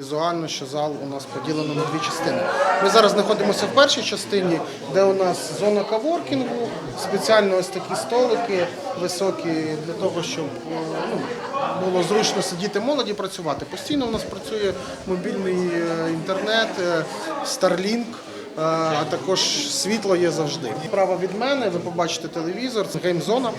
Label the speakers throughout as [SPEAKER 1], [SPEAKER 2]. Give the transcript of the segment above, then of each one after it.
[SPEAKER 1] Візуально, що зал у нас поділено на дві частини. Ми зараз знаходимося в першій частині, де у нас зона каворкінгу, спеціально ось такі столики високі для того, щоб е, ну, було зручно сидіти молоді працювати. Постійно у нас працює мобільний е, інтернет, е, Starlink. А також світло є завжди. Справа від мене, ви побачите телевізор, це геймзона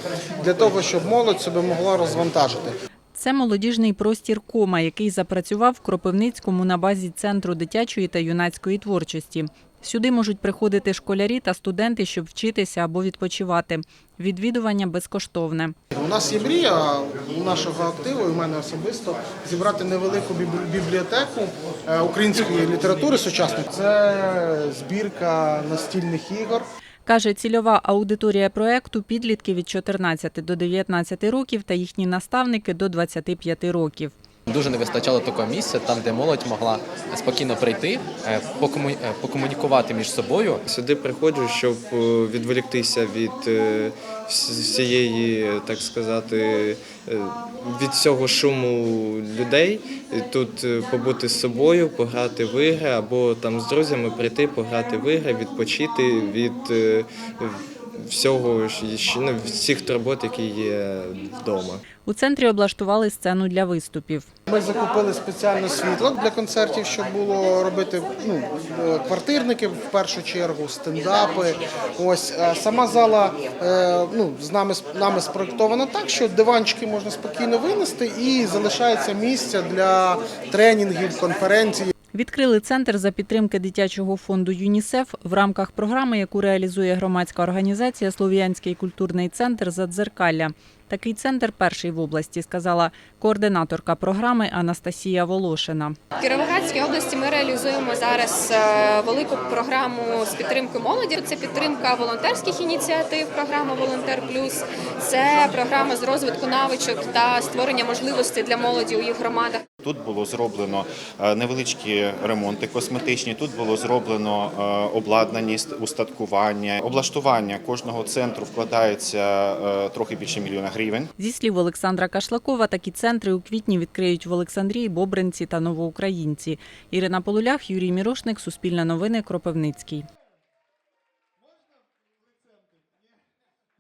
[SPEAKER 1] для того, щоб молодь себе могла розвантажити.
[SPEAKER 2] Це молодіжний простір Кома, який запрацював в Кропивницькому на базі Центру дитячої та юнацької творчості. Сюди можуть приходити школярі та студенти, щоб вчитися або відпочивати. Відвідування безкоштовне.
[SPEAKER 1] У нас є мрія у нашого активу, і у мене особисто зібрати невелику біб- бібліотеку е, української літератури сучасної. Це збірка настільних ігор.
[SPEAKER 2] Каже, цільова аудиторія проекту підлітки від 14 до 19 років та їхні наставники до 25 років.
[SPEAKER 3] Дуже не вистачало такого місця, там де молодь могла спокійно прийти, е, покому- е, покомунікувати між собою.
[SPEAKER 4] Сюди приходжу, щоб е, відволіктися від всієї, так сказати, від всього шуму людей. Тут побути з собою, пограти в ігри або там з друзями прийти, пограти в ігри, відпочити від всього ну, всіх турбот, які є вдома.
[SPEAKER 2] У центрі облаштували сцену для виступів.
[SPEAKER 1] Ми закупили спеціально світло для концертів, щоб було робити ну, е, квартирники в першу чергу, стендапи. Ось е, сама зала е, ну, з нами нами спроєктована так, що диванчики можна спокійно винести і залишається місце для тренінгів, конференцій.
[SPEAKER 2] Відкрили центр за підтримки дитячого фонду ЮНІСЕФ в рамках програми, яку реалізує громадська організація Слов'янський культурний центр Задзеркалля. Такий центр перший в області, сказала координаторка програми Анастасія Волошина.
[SPEAKER 5] В Кіровоградській області ми реалізуємо зараз е, велику програму з підтримки молоді. Це підтримка волонтерських ініціатив, програма Волонтер Плюс. Це програма з розвитку навичок та створення можливостей для молоді у їх громадах.
[SPEAKER 6] Тут було зроблено е, невеличкі ремонти косметичні. Тут було зроблено е, обладнаність, устаткування, облаштування кожного центру вкладається трохи більше мільйона гривень.
[SPEAKER 2] Зі слів Олександра Кашлакова, такі центри у квітні відкриють в Олександрії, Бобринці та Новоукраїнці. Ірина Полулях, Юрій Мірошник, Суспільне новини, Кропивницький.